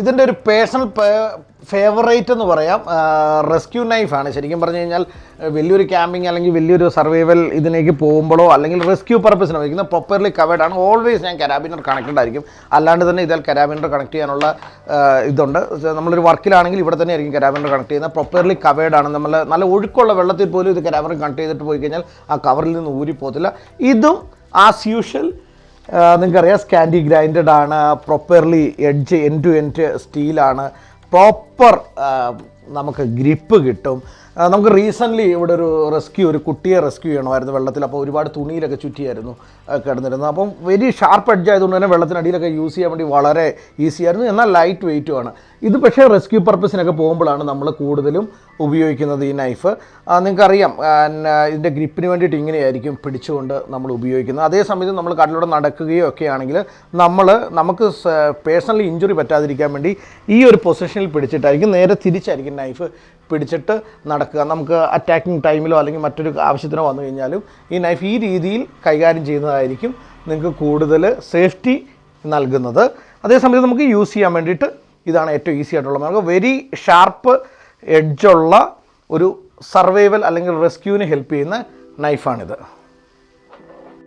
ഇതിന്റെ ഒരു personal favourite എന്ന് പറയാം. റെസ്ക്യൂ നൈഫാണ് ശരിക്കും പറഞ്ഞു കഴിഞ്ഞാൽ വലിയൊരു ക്യാമ്പിങ് അല്ലെങ്കിൽ വലിയൊരു സർവൈവൽ ഇതിലേക്ക് പോകുമ്പോഴോ അല്ലെങ്കിൽ റെസ്ക്യൂ പർപ്പസിനോ വയ്ക്കുന്ന പ്രോപ്പർലി കവേർഡ് ആണ്. ഓൾവേസ് ഞാൻ കരാബിനർ കണക്റ്റഡ് ആയിരിക്കും. അല്ലാണ്ട് തന്നെ ഇതിൽ കരാബിനർ കണക്ട് ചെയ്യാനുള്ള ഇതുണ്ട്. നമ്മളൊരു വർക്കിലാണെങ്കിൽ ഇവിടെ തന്നെ ആയിരിക്കും കരാബിനർ കണക്ട് ചെയ്യുന്നത്. പ്രോപ്പർലി കവേർഡ് ആണ്. നമ്മൾ നല്ല ഒഴുക്കുള്ള വെള്ളത്തിൽ പോലും ഇത് കരാബിനർ കണക്ട് ചെയ്തിട്ട് പോയി കഴിഞ്ഞാൽ ആ കവറിൽ നിന്ന് ഊരി പോകത്തില്ല ഇതും ആസ് യൂഷ്വൽ നിങ്ങൾക്കറിയാം സ്കാൻഡി ഗ്രൈൻഡഡ് ആണ് properly edge end to end സ്റ്റീലാണ് proper നമുക്ക് ഗ്രിപ്പ് കിട്ടും. നമുക്ക് റീസെന്റ്ലി ഇവിടെ ഒരു റെസ്ക്യൂ ഒരു കുട്ടിയെ റെസ്ക്യൂ ചെയ്യണമായിരുന്നു വെള്ളത്തിൽ. അപ്പോൾ ഒരുപാട് തുണിയിലൊക്കെ ചുറ്റിയായിരുന്നു കിടന്നിരുന്നത്. അപ്പം വെരി ഷാർപ്പ് എഡ്ജ് ആയതുകൊണ്ട് തന്നെ വെള്ളത്തിനടിയിലൊക്കെ യൂസ് ചെയ്യാൻ വേണ്ടി വളരെ ഈസി ആയിരുന്നു. എന്നാൽ ലൈറ്റ് വെയിറ്റുമാണ് ഇത് പക്ഷേ റെസ്ക്യൂ പർപ്പസിനൊക്കെ പോകുമ്പോഴാണ് നമ്മൾ കൂടുതലും ഉപയോഗിക്കുന്നത് ഈ നൈഫ് നിങ്ങൾക്കറിയാം ഇതിന്റെ ഗ്രിപ്പിന് വേണ്ടിയിട്ട് ഇങ്ങനെയായിരിക്കും പിടിച്ചുകൊണ്ട് നമ്മൾ ഉപയോഗിക്കുന്നത്. അതേ സമയത്ത് നമ്മൾ കടലിലൂടെ നടക്കുകയോ ഒക്കെ ആണെങ്കിൽ നമ്മൾ നമുക്ക് പേഴ്സണലി ഇഞ്ചുറി പറ്റാതിരിക്കാൻ വേണ്ടി ഈ ഒരു പൊസിഷനിൽ പിടിച്ചിട്ടായിരിക്കും നേരെ തിരിച്ചായിരിക്കും നൈഫ് പിടിച്ചിട്ട് നടക്കുക നമുക്ക് അറ്റാക്കിംഗ് ടൈമിലോ അല്ലെങ്കിൽ മറ്റൊരു ആവശ്യത്തിനോ വന്നു കഴിഞ്ഞാലും ഈ നൈഫ് ഈ രീതിയിൽ കൈകാര്യം ചെയ്യുന്നതായിരിക്കും നിങ്ങൾക്ക് കൂടുതൽ സേഫ്റ്റി നൽകുന്നത്. അതേസമയത്ത് നമുക്ക് യൂസ് ചെയ്യാൻ വേണ്ടിയിട്ട് ഇതാണ് ഏറ്റവും ഈസി ആയിട്ടുള്ളത്. നമുക്ക് വെരി ഷാർപ്പ് എഡ്ജുള്ള ഒരു സർവൈവൽ അല്ലെങ്കിൽ റെസ്ക്യൂവിന് ഹെൽപ്പ് ചെയ്യുന്ന നൈഫാണിത്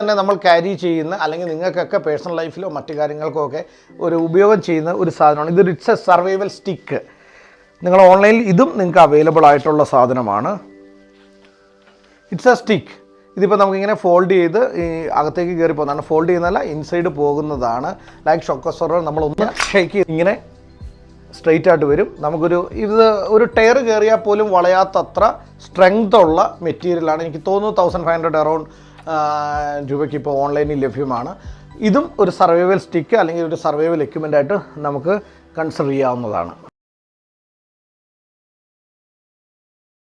തന്നെ നമ്മൾ ക്യാരി ചെയ്യുന്ന അല്ലെങ്കിൽ നിങ്ങൾക്കൊക്കെ പേഴ്സണൽ ലൈഫിലോ മറ്റു കാര്യങ്ങൾക്കോ ഒക്കെ ഒരു ഉപയോഗം ചെയ്യുന്ന ഒരു സാധനമാണ്. ഇതൊരു ഇറ്റ്സ് എ സർവൈവൽ സ്റ്റിക്ക് നിങ്ങൾ ഓൺലൈനിൽ ഇതും നിങ്ങൾക്ക് അവൈലബിൾ ആയിട്ടുള്ള സാധനമാണ്. ഇറ്റ്സ് എ സ്റ്റിക്ക് ഇതിപ്പോൾ നമുക്കിങ്ങനെ ഫോൾഡ് ചെയ്ത് ഈ അകത്തേക്ക് കയറി പോകുന്നതാണ്. ഫോൾഡ് ചെയ്യുന്നതല്ല ഇൻസൈഡ് പോകുന്നതാണ്. ലൈക്ക് നമ്മൾ നമ്മളൊന്ന് ഷേക്ക് ചെയ്ത് ഇങ്ങനെ സ്ട്രെയിറ്റ് ആയിട്ട് വരും. നമുക്കൊരു ഇത് ഒരു ടയർ കയറിയാൽ പോലും വളയാത്തത്ര സ്ട്രെങ്ത് ഉള്ള മെറ്റീരിയലാണ് എനിക്ക് തോന്നുന്നു തൗസൻഡ് ഫൈവ് ഹൺഡ്രഡ് അറൗണ്ട് രൂപയ്ക്ക് ഇപ്പോൾ ഓൺലൈനിൽ ലഭ്യമാണ്. ഇതും ഒരു സർവൈവൽ സ്റ്റിക്ക് അല്ലെങ്കിൽ ഒരു സർവൈവൽ എക്യുപ്മെന്റ് ആയിട്ട് നമുക്ക് കൺസിഡർ ചെയ്യാവുന്നതാണ്.